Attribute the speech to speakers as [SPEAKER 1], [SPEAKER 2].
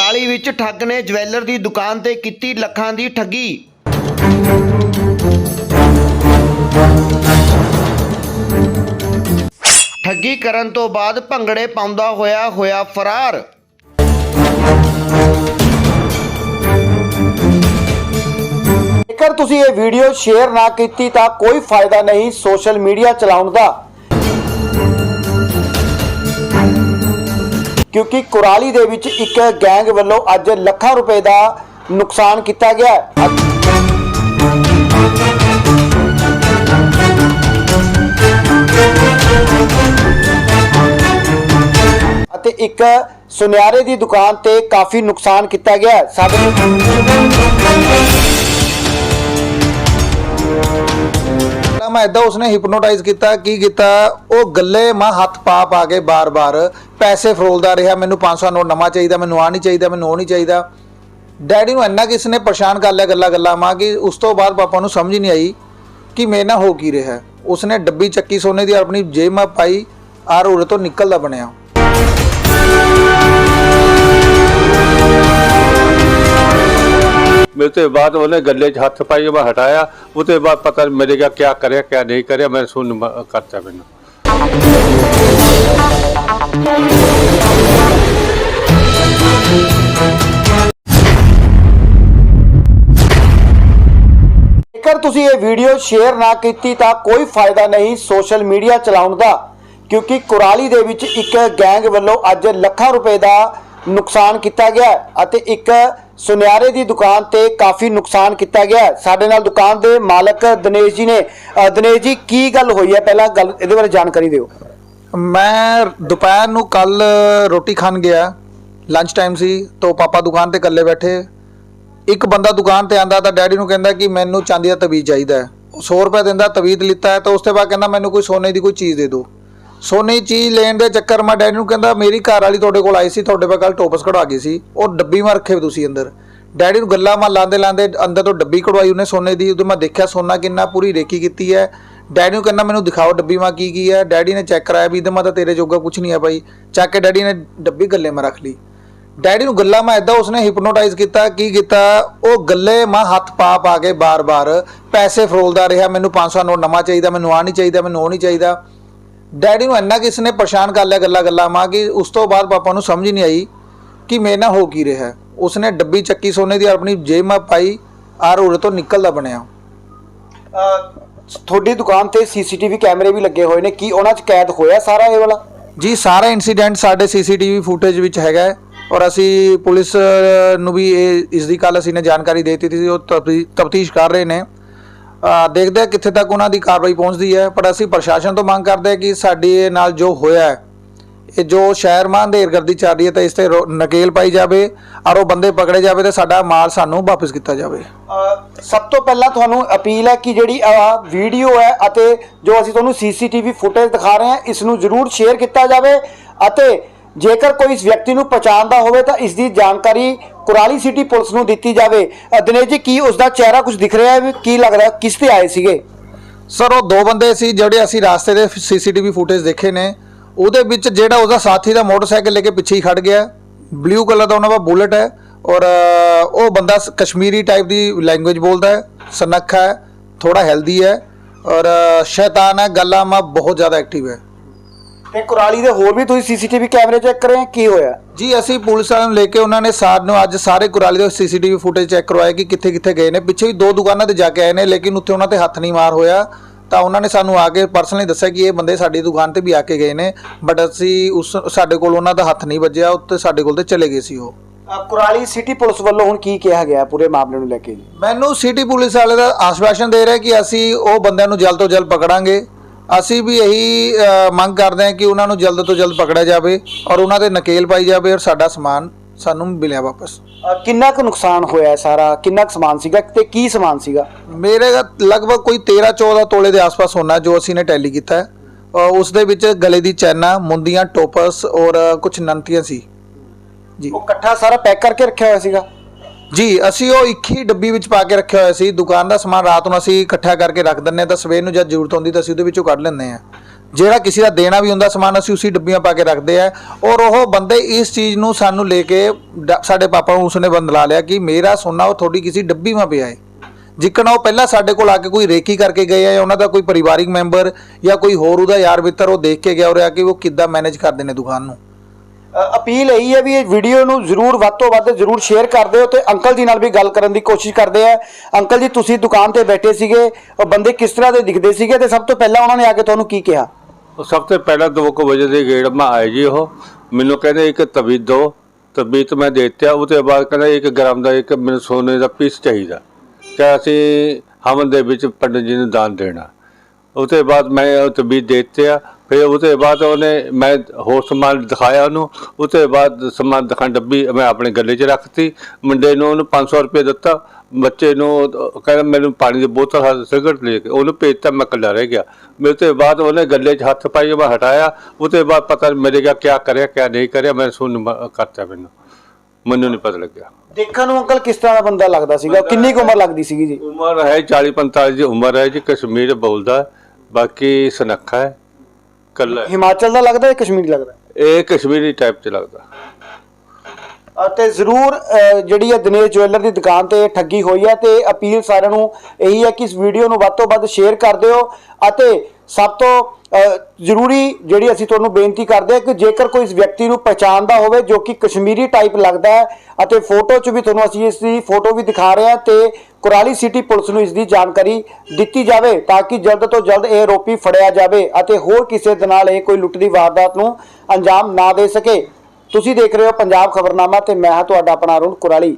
[SPEAKER 1] ਕੁਰਾਲੀ ਵਿੱਚ ਠੱਗ ਨੇ ਜਵੈਲਰ ਦੀ ਦੁਕਾਨ ਤੇ ਕੀਤੀ ਲੱਖਾਂ ਦੀ ਠੱਗੀ। ਠੱਗੀ ਕਰਨ ਤੋਂ ਬਾਅਦ ਭੰਗੜੇ ਪਾਉਂਦਾ ਹੋਇਆ ਹੋਇਆ ਫਰਾਰ।
[SPEAKER 2] ਜੇਕਰ ਤੁਸੀਂ ਇਹ ਵੀਡੀਓ ਸ਼ੇਅਰ ਨਾ ਕੀਤੀ ਤਾਂ ਕੋਈ ਫਾਇਦਾ ਨਹੀਂ ਸੋਸ਼ਲ ਮੀਡੀਆ ਚਲਾਉਣ ਦਾ। ਕਿਉਂਕਿ ਕੁਰਾਲੀ ਦੇ ਵਿੱਚ ਇੱਕ ਗੈਂਗ ਵੱਲੋਂ ਅੱਜ ਲੱਖਾਂ ਰੁਪਏ ਦਾ ਨੁਕਸਾਨ ਕੀਤਾ ਗਿਆ ਹੈ। ਅਤੇ ਇੱਕ ਸੁਨਿਆਰੇ ਦੀ ਦੁਕਾਨ ਤੇ ਕਾਫੀ ਨੁਕਸਾਨ ਕੀਤਾ ਗਿਆ ਸਾਡੇ
[SPEAKER 3] ਮੈਂ ਇਦਾਂ ਉਸਨੇ ਹਿਪਨੋਟਾਈਜ਼ ਕੀਤਾ, ਕੀ ਕੀਤਾ, ਉਹ ਗੱਲੇ ਮਾਂ ਹੱਥ ਪਾ ਪਾ ਕੇ ਬਾਰ-ਬਾਰ, ਪੈਸੇ ਫਰੋਲਦਾ ਰਿਹਾ, ਮੈਨੂੰ 500 ਨੋਟ ਨਵਾਂ ਚਾਹੀਦਾ, ਮੈਨੂੰ ਆ ਨਹੀਂ ਚਾਹੀਦਾ, ਮੈਨੂੰ ਉਹ ਨਹੀਂ ਚਾਹੀਦਾ। ਡੈਡੀ ਨੂੰ ਇੰਨਾ ਕਿਸ ਨੇ ਪਰੇਸ਼ਾਨ ਕਰ ਲਿਆ ਗੱਲਾਂ ਗੱਲਾਂ, ਮਾਂ, ਕਿ ਉਸ ਤੋਂ ਬਾਅਦ ਪਾਪਾ ਨੂੰ ਸਮਝ ਨਹੀਂ ਆਈ ਕਿ ਮੇਰੇ ਨਾਲ ਹੋ ਕੀ ਰਿਹਾ। ਉਸਨੇ ਡੱਬੀ ਚੱਕੀ ਸੋਨੇ ਦੀ ਆਪਣੀ ਜੇਬ ਮਾ ਪਾਈ ਆਰ ਉਰੇ ਤੋਂ ਨਿਕਲਦਾ ਬਣਿਆ।
[SPEAKER 4] मेरे तो बाद उन्हें गले 'ਚ हथ पाई मैं हटाया उसके बाद पता नहीं मेरे क्या क्या करे क्या नहीं करे मैं सुन म- करता मैंने
[SPEAKER 2] ਜੇਕਰ ਤੁਸੀਂ ਇਹ ਵੀਡੀਓ ਸ਼ੇਅਰ ਨਾ ਕੀਤੀ ਤਾਂ ਕੋਈ ਫਾਇਦਾ ਨਹੀਂ ਸੋਸ਼ਲ ਮੀਡੀਆ ਚਲਾਉਣ ਦਾ ਕਿਉਂਕਿ ਕੁਰਾਲੀ ਦੇ ਵਿੱਚ ਇੱਕ ਗੈਂਗ ਵੱਲੋਂ ਅੱਜ ਲੱਖਾਂ ਰੁਪਏ ਦਾ ਨੁਕਸਾਨ ਕੀਤਾ ਗਿਆ ਹੈ ਅਤੇ ਇੱਕ ਸੁਨਿਆਰੇ ਦੀ ਦੁਕਾਨ ਤੇ ਕਾਫੀ ਨੁਕਸਾਨ ਕੀਤਾ ਗਿਆ ਹੈ। ਸਾਡੇ ਨਾਲ ਦੁਕਾਨ ਦੇ ਮਾਲਕ ਦਿਨੇਸ਼ ਜੀ ਨੇ ਅ, ਦਿਨੇਸ਼ ਜੀ ਕੀ ਗੱਲ ਹੋਈ ਹੈ? ਪਹਿਲਾਂ ਗੱਲ ਇਹਦੇ ਬਾਰੇ ਜਾਣਕਾਰੀ ਦਿਓ।
[SPEAKER 3] ਮੈਂ ਦੁਪਹਿਰ ਨੂੰ ਕੱਲ ਰੋਟੀ ਖਾਣ ਗਿਆ। ਲੰਚ ਟਾਈਮ ਸੀ ਤੋਂ ਪਾਪਾ ਦੁਕਾਨ ਤੇ ਇਕੱਲੇ ਬੈਠੇ। ਇੱਕ ਬੰਦਾ ਦੁਕਾਨ ਤੇ ਆਂਦਾ ਤਾਂ ਡੈਡੀ ਨੂੰ ਕਹਿੰਦਾ ਕਿ ਮੈਨੂੰ ਚਾਂਦੀ ਦਾ ਤਵੀਜ਼ ਚਾਹੀਦਾ ਹੈ। 100 ਰੁਪਏ ਦਿੰਦਾ ਤਵੀਜ਼ ਲਿੱਤਾ ਹੈ ਤਾਂ ਉਸ ਤੋਂ ਬਾਅਦ ਕਹਿੰਦਾ ਮੈਨੂੰ ਕੋਈ ਸੋਨੇ ਦੀ ਕੋਈ ਚੀਜ਼ ਦੇ ਦਿਓ। ਸੋਨੇ ਚੀਜ਼ ਲੈਣ ਦੇ ਚੱਕਰ ਮੈਂ ਡੈਡੀ ਨੂੰ ਕਹਿੰਦਾ, ਮੇਰੀ ਘਰ ਵਾਲੀ ਤੁਹਾਡੇ ਕੋਲ ਆਈ ਸੀ, ਤੁਹਾਡੇ ਕੋਲ ਕੱਲ ਟੋਪਸ ਕਢਵਾ ਗਈ ਸੀ। ਉਹ ਡੱਬੀ ਮਾ ਰੱਖੇ ਹੋਏ ਤੁਸੀਂ ਅੰਦਰ। ਡੈਡੀ ਨੂੰ ਗੱਲਾਂ ਮਾਂ ਲਾਉਂਦੇ ਲਾਉਂਦੇ ਅੰਦਰ ਤੋਂ ਡੱਬੀ ਕਢਵਾਈ ਉਹਨੇ ਸੋਨੇ ਦੀ ਉਦੋਂ ਮੈਂ ਦੇਖਿਆ ਸੋਨਾ ਕਿੰਨਾ ਪੂਰੀ ਰੇਕੀ ਕੀਤੀ ਹੈ। ਡੈਡੀ ਨੂੰ ਕਹਿੰਦਾ, ਮੈਨੂੰ ਦਿਖਾਓ ਡੱਬੀ ਮਾਂ ਕੀ ਕੀ ਹੈ। ਡੈਡੀ ਨੇ ਚੈੱਕ ਕਰਾਇਆ ਵੀ ਇਹਦੇ ਮਾ ਤਾਂ ਤੇਰੇ ਜੋਗਾ ਕੁਝ ਨਹੀਂ ਹੈ ਭਾਈ। ਚੱਕ ਕੇ ਡੈਡੀ ਨੇ ਡੱਬੀ ਗੱਲੇ ਮਾਂ ਰੱਖ ਲਈ। ਡੈਡੀ ਨੂੰ ਗੱਲਾਂ ਮੈਂ ਇਦਾਂ ਉਸਨੇ ਹਿਪਨੋਟਾਈਜ਼ ਕੀਤਾ, ਕੀ ਕੀਤਾ? ਉਹ ਗੱਲੇ ਮਾਂ ਹੱਥ ਪਾ ਪਾ ਕੇ ਬਾਰ-ਬਾਰ ਪੈਸੇ ਫਰੋਲਦਾ ਰਿਹਾ, ਮੈਨੂੰ 500 ਨੋਟ ਨਵਾਂ ਚਾਹੀਦਾ, ਮੈਨੂੰ ਆ ਨਹੀਂ ਚਾਹੀਦਾ, ਮੈਨੂੰ ਉਹ ਨਹੀਂ ਚਾਹੀਦਾ। ਡੈਡੀ ਨੂੰ ਇੰਨਾ ਕਿਸ ਨੇ ਪਰੇਸ਼ਾਨ ਕਰ ਲਿਆ ਗੱਲਾਂ ਗੱਲਾਂ ਮਾਂ ਕਿ ਉਸ ਤੋਂ ਬਾਅਦ ਪਾਪਾ ਨੂੰ ਸਮਝ ਹੀ ਨਹੀਂ ਆਈ ਕਿ ਮੇਰੇ ਨਾਲ ਹੋ ਕੀ ਰਿਹਾ। ਉਸਨੇ ਡੱਬੀ ਚੱਕੀ ਸੋਨੇ ਦੀ ਆਪਣੀ ਜੇਬ ਮਾ ਪਾਈ ਆਰ ਉਰੇ ਤੋਂ ਨਿਕਲਦਾ ਬਣਿਆ।
[SPEAKER 2] ਤੁਹਾਡੀ ਦੁਕਾਨ ਤੇ ਸੀਸੀਟੀਵੀ ਕੈਮਰੇ ਵੀ ਲੱਗੇ ਹੋਏ ਨੇ। ਕੀ ਉਹਨਾਂ 'ਚ ਕੈਦ ਹੋਇਆ ਸਾਰਾ ਇਹ ਵਾਲਾ?
[SPEAKER 3] ਜੀ ਸਾਰਾ ਇਨਸੀਡੈਂਟ ਸਾਡੇ ਸੀਸੀਟੀਵੀ ਫੁਟੇਜ ਵਿੱਚ ਹੈਗਾ ਹੈ ਔਰ ਅਸੀਂ ਪੁਲਿਸ ਨੂੰ ਵੀ ਇਹ ਇਸ ਦੀ ਕੱਲ ਅਸੀਂ ਨੇ ਜਾਣਕਾਰੀ ਦੇ ਦਿੱਤੀ ਸੀ। ਉਹ ਤਫਤੀਸ਼ ਕਰ ਰਹੇ ਨੇ। ਦੇਖਦੇ ਹਾਂ ਕਿੱਥੇ ਤੱਕ ਉਹਨਾਂ ਦੀ ਕਾਰਵਾਈ ਪਹੁੰਚਦੀ ਹੈ। ਪਰ ਅਸੀਂ ਪ੍ਰਸ਼ਾਸਨ ਤੋਂ ਮੰਗ ਕਰਦੇ ਹਾਂ ਕਿ ਸਾਡੇ ਨਾਲ ਜੋ ਹੋਇਆ ਹੈ, ਇਹ ਜੋ ਸ਼ਹਿਰ ਮਾਂ ਚੱਲ ਰਹੀ ਹੈ ਤਾਂ ਇਸ ਤੇ ਰੋ- ਨਕੇਲ ਪਾਈ ਜਾਵੇ ਔਰ ਉਹ ਬੰਦੇ ਪਕੜੇ ਜਾਵੇ ਤੇ ਸਾਡਾ ਮਾਲ ਸਾਨੂੰ ਵਾਪਸ ਕੀਤਾ ਜਾਵੇ।
[SPEAKER 2] ਸਭ ਤੋਂ ਪਹਿਲਾਂ ਤੁਹਾਨੂੰ ਅਪੀਲ ਹੈ ਕਿ ਜਿਹੜੀ ਆਹ ਵੀਡੀਓ ਹੈ ਅਤੇ ਜੋ ਅਸੀਂ ਤੁਹਾਨੂੰ ਸੀਸੀਟੀਵੀ ਫੁਟੇਜ ਦਿਖਾ ਰਹੇ ਹਾਂ, ਇਸ ਨੂੰ ਜ਼ਰੂਰ ਸ਼ੇਅਰ ਕੀਤਾ ਜਾਵੇ ਅਤੇ ਜੇਕਰ ਕੋਈ ਇਸ ਵਿਅਕਤੀ ਨੂੰ ਪਛਾਣਦਾ ਹੋਵੇ ਤਾਂ ਇਸ ਦੀ ਜਾਣਕਾਰੀ ਕੁਰਾਲੀ ਸਿਟੀ ਪੁਲਿਸ ਨੂੰ ਦਿੱਤੀ ਜਾਵੇ। ਅ, ਦਿਨੇਸ਼ ਜੀ ਕੀ ਉਸ ਦਾ ਚਿਹਰਾ ਕੁਝ ਦਿਖ ਰਿਹਾ ਹੈ? ਵੀ ਕੀ ਲੱਗ ਰਿਹਾ? ਕਿਸ ਤੇ ਆਏ ਸੀਗੇ?
[SPEAKER 3] ਸਰ ਉਹ ਦੋ ਬੰਦੇ ਸੀ ਜਿਹੜੇ ਅਸੀਂ ਰਾਸਤੇ ਦੇ ਸੀਸੀਟੀਵੀ ਫੁਟੇਜ ਦੇਖੇ ਨੇ। ਉਹਦੇ ਵਿੱਚ ਜਿਹੜਾ ਉਹਦਾ ਸਾਥੀ ਦਾ ਮੋਟਰਸਾਈਕਲ ਲੈ ਕੇ ਪਿੱਛੇ ਹੀ ਖੜ ਗਿਆ। ਬਲੂ ਕਲਰ ਦਾ ਉਹਨਾਂ ਦਾ ਬੁਲਟ ਹੈ ਔਰ ਅ, ਉਹ ਬੰਦਾ ਸ- ਕਸ਼ਮੀਰੀ ਟਾਈਪ ਦੀ ਲੈਂਗੁਏਜ ਬੋਲਦਾ ਹੈ ਸਨੱਖਾ ਹੈ ਥੋੜਾ ਹੈਲਦੀ ਹੈ ਔਰ ਅ, ਸ਼ੈਤਾਨ ਹੈ ਗੱਲਾਂ ਮਾ ਬਹੁਤ ਜ਼ਿਆਦਾ ਐਕਟਿਵ ਹੈ।
[SPEAKER 2] ਤੇ ਕੁਰਾਲੀ ਦੇ ਹੋਰ ਵੀ ਤੁਸੀਂ ਸੀਸੀਟੀਵੀ ਕੈਮਰੇ ਚੈੱਕ ਕਰੇ? ਕੀ ਹੋਇਆ?
[SPEAKER 3] ਜੀ ਅਸੀਂ ਪੁਲਿਸ ਵਾਲਿਆਂ ਨੂੰ ਲੈ ਕੇ ਉਹਨਾਂ ਨੇ ਸਾਰ ਨੂੰ ਅੱਜ ਸਾਰੇ ਕੁਰਾਲੀ ਦੇ ਸੀਸੀਟੀਵੀ ਫੁਟੇਜ ਚੈੱਕ ਕਰਵਾਇਆ ਕਿ ਕਿੱਥੇ ਕਿੱਥੇ ਗਏ ਨੇ। ਪਿੱਛੇ ਵੀ ਦੋ ਦੁਕਾਨਾਂ ਤੇ ਜਾ ਕੇ ਆਏ ਨੇ ਲੇਕਿਨ ਉੱਥੇ ਉਹਨਾਂ ਤੇ ਹੱਥ ਨਹੀਂ ਮਾਰ ਹੋਇਆ। ਤਾਂ ਉਹਨਾਂ ਨੇ ਸਾਨੂੰ ਆ ਕੇ ਪਰਸਨਲੀ ਦੱਸਿਆ ਕਿ ਇਹ ਬੰਦੇ ਸਾਡੀ ਦੁਕਾਨ ਤੇ ਵੀ ਆ ਕੇ ਗਏ ਨੇ ਬਟ ਅਸੀਂ ਉਸ ਸਾਡੇ ਕੋਲ ਉਹਨਾਂ ਦਾ ਹੱਥ ਨਹੀਂ ਵੱਜਿਆ ਉੱਤੇ ਸਾਡੇ ਕੋਲ ਤੇ ਚਲੇ ਗਏ ਸੀ ਉਹ।
[SPEAKER 2] ਅ, ਕੁਰਾਲੀ ਸਿਟੀ ਪੁਲਿਸ ਵੱਲੋਂ ਹੁਣ ਕੀ ਕਿਹਾ ਗਿਆ ਪੂਰੇ ਮਾਮਲੇ ਨੂੰ ਲੈ ਕੇ ਜੀ?
[SPEAKER 3] ਮੈਨੂੰ ਸਿਟੀ ਪੁਲਿਸ ਵਾਲੇ ਦਾ ਆਸ਼ਵਾਸਨ ਦੇ ਰਿਹਾ ਕਿ ਅਸੀਂ ਉਹ ਬੰਦਿਆਂ ਨੂੰ ਜਲਦ ਤੋਂ ਜਲਦ ਪਕੜਾਂਗੇ। ਅਸੀਂ ਵੀ ਇਹੀ ਅ, ਮੰਗ ਕਰਦੇ ਹਾਂ ਕਿ ਉਹਨਾਂ ਨੂੰ ਜਲਦ ਤੋਂ ਜਲਦ ਪਕੜਿਆ ਜਾਵੇ ਔਰ ਉਹਨਾਂ ਦੇ ਨਕੇਲ ਪਾਈ ਜਾਵੇ ਔਰ ਸਾਡਾ ਸਮਾਨ ਸਾਨੂੰ ਮਿਲਿਆ ਵਾਪਸ।
[SPEAKER 2] ਕਿੰਨਾ ਕੁ ਨੁਕਸਾਨ ਹੋਇਆ ਹੈ ਸਾਰਾ? ਕਿੰਨਾ ਕੁ ਸਮਾਨ ਸੀਗਾ ਤੇ ਕੀ ਸਮਾਨ ਸੀਗਾ?
[SPEAKER 3] ਮੇਰੇ ਦਾ ਲਗਭਗ ਕੋਈ 13 14 ਤੋਲੇ ਦੇ ਆਸ-ਪਾਸ ਹੋਣਾ ਜੋ ਅਸੀਂ ਨੇ ਟੈਲੀ ਕੀਤਾ ਹੈ। ਅ, ਉਸ ਦੇ ਵਿੱਚ ਗਲੇ ਦੀ ਚੈਨਾ ਮੁੰਦੀਆਂ ਟੋਪਸ ਔਰ ਕੁਝ ਨੰਤੀਆਂ ਸੀ। ਜੀ।
[SPEAKER 2] ਉਹ ਇਕੱਠਾ ਸਾਰਾ ਪੈਕ ਕਰਕੇ ਰੱਖਿਆ ਹੋਇਆ ਸੀਗਾ?
[SPEAKER 3] ਜੀ, ਅਸੀਂ ਉਹ ਇੱਕ ਹੀ ਡੱਬੀ ਵਿੱਚ ਪਾ ਕੇ ਰੱਖਿਆ ਹੋਇਆ ਸੀ। ਦੁਕਾਨ ਦਾ ਸਮਾਨ ਰਾਤ ਨੂੰ ਅਸੀਂ ਇਕੱਠਾ ਕਰਕੇ ਰੱਖ ਦਿੰਨੇ ਹਾਂ ਤਾਂ ਸਵੇਰ ਨੂੰ ਜਦ ਜ਼ਰੂਰਤ ਹੁੰਦੀ ਤਾਂ ਅਸੀਂ ਉਹਦੇ ਵਿੱਚੋਂ ਕੱਢ ਲੈਂਦੇ ਹਾਂ। ਜਿਹੜਾ ਕਿਸੇ ਦਾ ਦੇਣਾ ਵੀ ਹੁੰਦਾ ਸਮਾਨ, ਅਸੀਂ ਉਸੇ ਡੱਬੀਆਂ ਪਾ ਕੇ ਰੱਖਦੇ ਆ ਔਰ ਉਹ ਬੰਦੇ ਇਸ ਚੀਜ਼ ਨੂੰ ਸਾਨੂੰ ਲੈ ਕੇ ਡ- ਸਾਡੇ ਪਾਪਾ ਨੂੰ ਉਸਨੇ ਬੰਦਲਾ ਲਿਆ ਕਿ ਮੇਰਾ ਸੋਨਾ ਉਹ ਤੁਹਾਡੀ ਕਿਸੇ ਡੱਬੀ ਮਾ ਪਿਆ ਹੈ। ਜਿੱਕਣ ਉਹ ਪਹਿਲਾਂ ਸਾਡੇ ਕੋਲ ਆ ਕੇ ਕੋਈ ਰੇਕੀ ਕਰਕੇ ਗਏ ਆ ਜਾਂ ਉਹਨਾਂ ਦਾ ਕੋਈ ਪਰਿਵਾਰਿਕ ਮੈਂਬਰ ਜਾਂ ਕੋਈ ਹੋਰ ਉਹਦਾ ਯਾਰ ਮਿੱਤਰ ਉਹ ਦੇਖ ਕੇ ਗਿਆ ਹੋ ਰਿਹਾ ਕਿ ਉਹ ਕਿੱਦਾਂ ਮੈਨੇਜ ਕਰਦੇ ਨੇ ਦੁਕਾਨ ਨੂੰ।
[SPEAKER 2] ਅਪੀਲ ਇਹੀ ਹੈ ਵੀ ਇਹ ਵੀਡੀਓ ਨੂੰ ਜ਼ਰੂਰ ਵੱਧ ਤੋਂ ਵੱਧ ਜ਼ਰੂਰ ਸ਼ੇਅਰ ਕਰ ਦਿਓ ਤੇ ਅੰਕਲ ਜੀ ਨਾਲ ਵੀ ਗੱਲ ਕਰਨ ਦੀ ਕੋਸ਼ਿਸ਼ ਕਰਦੇ ਆ। ਅੰਕਲ ਜੀ, ਤੁਸੀਂ ਦੁਕਾਨ ਤੇ ਬੈਠੇ ਸੀਗੇ, ਉਹ ਬੰਦੇ ਕਿਸ ਤਰ੍ਹਾਂ ਦੇ ਦਿਖਦੇ ਸੀਗੇ ਤੇ ਸਭ ਤੋਂ ਪਹਿਲਾਂ ਉਹਨਾਂ ਨੇ ਆ ਕੇ ਤੁਹਾਨੂੰ ਕੀ ਕਿਹਾ?
[SPEAKER 4] ਉਹ ਸਭ ਤੋਂ ਪਹਿਲਾਂ 2 ਵਜੇ ਦੇ ਗੇੜ ਮੈਂ ਆਏ ਜੀ ਉਹ। ਮੈਨੂੰ ਕਹਿੰਦੇ ਇੱਕ ਤਵੀਤ ਦੋ, ਤਵੀਤ ਮੈਂ ਦੇ ਦਿੱਤਾ, ਉਹਦੇ ਬਾਅਦ ਕਹਿੰਦਾ ਇੱਕ ਗ੍ਰਾਮ ਦਾ, ਇੱਕ ਮੈਨੂੰ ਸੋਨੇ ਦਾ ਪੀਸ ਚਾਹੀਦਾ। ਕਿ ਅਸੀਂ ਹਵਨ ਦੇ ਵਿੱਚ ਪੰਡਤ ਜੀ ਨੂੰ ਦਾਨ ਦੇਣਾ। ਉਹਦੇ ਬਾਅਦ ਮੈਂ ਉਹ ਤਵੀਤ ਦੇ ਫਿਰ ਉਹਦੇ ਬਾਅਦ ਉਹਨੇ ਮੈਂ ਹੋਰ ਸਮਾਨ ਦਿਖਾਇਆ ਉਹਨੂੰ ਉਹਦੇ ਬਾਅਦ ਸਮਾਨ ਦਿਖਾਣ ਡੱਬੀ ਮੈਂ ਆਪਣੇ ਗੱਲੇ 'ਚ ਰੱਖਤੀ। ਮੁੰਡੇ ਨੂੰ ਉਹਨੂੰ 500 ਰੁਪਏ ਦਿੱਤਾ ਬੱਚੇ ਨੂੰ ਕਹਿੰਦਾ ਮੈਨੂੰ ਪਾਣੀ ਦੀ ਬੋਤਲ ਹੱਥ ਸਿਗਰਟ ਲੈ ਕੇ ਉਹਨੂੰ ਭੇਜਤਾ ਮੈਂ ਇਕੱਲਾ ਰਹਿ ਗਿਆ। ਮੇਰੇ ਤੋਂ ਬਾਅਦ ਉਹਨੇ ਗੱਲੇ 'ਚ ਹੱਥ ਪਾਈ ਮੈਂ ਹਟਾਇਆ। ਉਹਦੇ ਬਾਅਦ ਪਤਾ ਮੇਰੇ ਗਿਆ ਕੀ ਕਰਿਆ ਕੀ ਨਹੀਂ ਕਰਿਆ ਮੈਂ ਸੁਣ ਕਰਤਾ ਮੈਨੂੰ। ਮੈਨੂੰ ਨਹੀਂ ਪਤਾ ਲੱਗਿਆ।
[SPEAKER 2] ਦੇਖਣ ਨੂੰ ਅੰਕਲ ਕਿਸ ਤਰ੍ਹਾਂ ਦਾ ਬੰਦਾ ਲੱਗਦਾ ਸੀਗਾ? ਕਿੰਨੀ ਕੁ ਉਮਰ ਲੱਗਦੀ ਸੀਗੀ ਜੀ?
[SPEAKER 4] ਉਮਰ ਹੈ 40 45 ਦੀ ਉਮਰ ਹੈ ਜੀ ਕਸ਼ਮੀਰ ਬੋਲਦਾ। ਬਾਕੀ ਸੁਨੱਖਾ ਹੈ। ਕੱਲਾ
[SPEAKER 2] ਹਿਮਾਚਲ ਦਾ ਲੱਗਦਾ ਹੈ ਕਸ਼ਮੀਰੀ ਲੱਗਦਾ?
[SPEAKER 4] ਇਹ ਕਸ਼ਮੀਰੀ ਟਾਈਪ ਚ ਲੱਗਦਾ
[SPEAKER 2] ਅਤੇ ਜ਼ਰੂਰ ਜਿਹੜੀ ਹੈ ਦਿਨੇਸ਼ ਜੁਐਲਰ ਦੀ ਦੁਕਾਨ ਤੇ ਠੱਗੀ ਹੋਈ ਹੈ ਤੇ ਅਪੀਲ ਸਾਰਿਆਂ ਨੂੰ ਇਹੀ ਹੈ ਕਿ ਇਸ ਵੀਡੀਓ ਨੂੰ ਵੱਧ ਤੋਂ ਵੱਧ ਸ਼ੇਅਰ ਕਰ ਦਿਓ ਅਤੇ ਸਭ ਤੋਂ ਜ਼ਰੂਰੀ ਜਿਹੜੀ ਅਸੀਂ ਤੁਹਾਨੂੰ ਬੇਨਤੀ ਕਰਦੇ ਹਾਂ ਕਿ ਜੇਕਰ ਕੋਈ ਇਸ ਵਿਅਕਤੀ ਨੂੰ ਪਛਾਣਦਾ ਹੋਵੇ ਜੋ ਕਿ ਕਸ਼ਮੀਰੀ ਟਾਈਪ ਲੱਗਦਾ ਹੈ ਅਤੇ ਫੋਟੋ 'ਚ ਵੀ ਤੁਹਾਨੂੰ ਅਸੀਂ ਇਸ ਦੀ ਫੋਟੋ ਵੀ ਦਿਖਾ ਰਹੇ ਹਾਂ ਤੇ ਕੁਰਾਲੀ ਸਿਟੀ ਪੁਲਿਸ ਨੂੰ ਇਸ ਦੀ ਜਾਣਕਾਰੀ ਦਿੱਤੀ ਜਾਵੇ ਤਾਂ ਕਿ ਜਲਦ ਤੋਂ ਜਲਦ ਇਹ ਆਰੋਪੀ ਫੜਿਆ ਜਾਵੇ ਅਤੇ ਹੋਰ ਕਿਸੇ ਦੇ ਨਾਲ ਇਹ ਕੋਈ ਲੁੱਟ ਦੀ ਵਾਰਦਾਤ ਨੂੰ ਅੰਜਾਮ ਨਾ ਦੇ ਸਕੇ। ਤੁਸੀਂ ਦੇਖ ਰਹੇ ਹੋ ਪੰਜਾਬ ਖਬਰਨਾਮਾ ਤੇ ਮੈਂ ਹਾਂ ਤੁਹਾਡਾ ਆਪਣਾ ਅਰੁਣ ਕੁਰਾਲੀ।